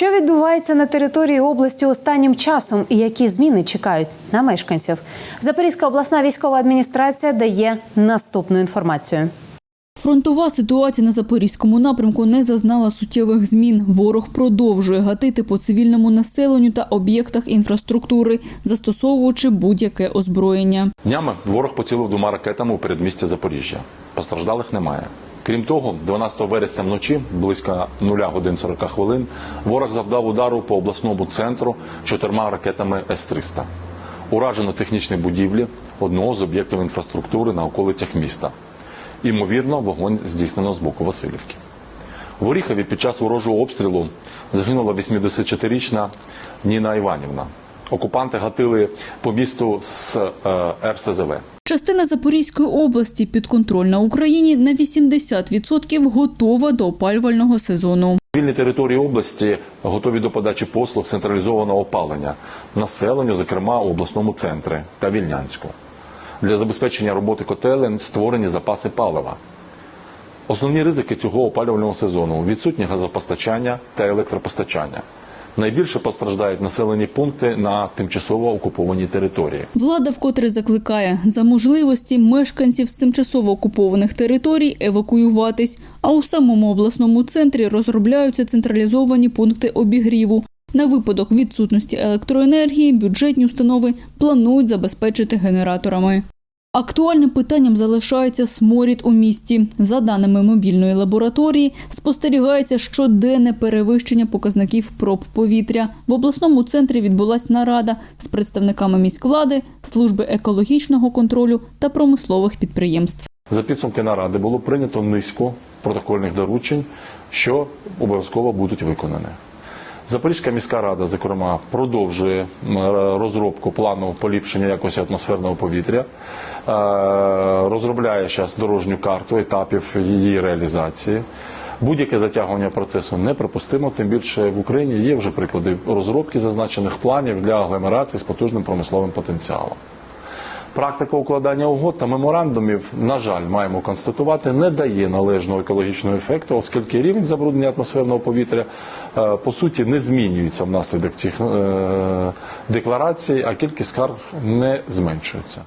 Що відбувається на території області останнім часом і які зміни чекають на мешканців? Запорізька обласна військова адміністрація дає наступну інформацію. Фронтова ситуація на запорізькому напрямку не зазнала суттєвих змін. Ворог продовжує гатити по цивільному населенню та об'єктах інфраструктури, застосовуючи будь-яке озброєння. Днями ворог поцілив двома ракетами у передмісті Запоріжжя. Постраждалих немає. Крім того, 12 вересня вночі, близько 0 годин 40 хвилин, ворог завдав удару по обласному центру чотирма ракетами С-300. Уражено технічні будівлі одного з об'єктів інфраструктури на околицях міста. Імовірно, вогонь здійснено з боку Васильівки. В Оріхові під час ворожого обстрілу загинула 84-річна Ніна Іванівна. Окупанти гатили по місту з е, РСЗВ. Частина Запорізької області підконтрольна Україні на 80% готова до опалювального сезону. Вільні території області готові до подачі послуг централізованого опалення населенню, зокрема у обласному центрі та Вільнянську. Для забезпечення роботи котелень створені запаси палива. Основні ризики цього опалювального сезону відсутнє газопостачання та електропостачання. Найбільше постраждають населені пункти на тимчасово окупованій території. Влада вкотре закликає за можливості мешканців з тимчасово окупованих територій евакуюватись. А у самому обласному центрі розробляються централізовані пункти обігріву. На випадок відсутності електроенергії бюджетні установи планують забезпечити генераторами. Актуальним питанням залишається сморід у місті. За даними мобільної лабораторії, спостерігається щоденне перевищення показників проб повітря. В обласному центрі відбулась нарада з представниками міськвлади, служби екологічного контролю та промислових підприємств. За підсумки наради було прийнято низку протокольних доручень, що обов'язково будуть виконані. Запорізька міська рада, зокрема, продовжує розробку плану поліпшення якості атмосферного повітря, е, розробляє зараз дорожню карту етапів її реалізації. Будь-яке затягування процесу неприпустимо, тим більше в Україні є вже приклади розробки зазначених планів для агломерації з потужним промисловим потенціалом. Практика укладання угод та меморандумів, на жаль, маємо констатувати, не дає належного екологічного ефекту, оскільки рівень забруднення атмосферного повітря е, по суті не змінюється внаслідок цих е, декларацій, а кількість скарг не зменшується.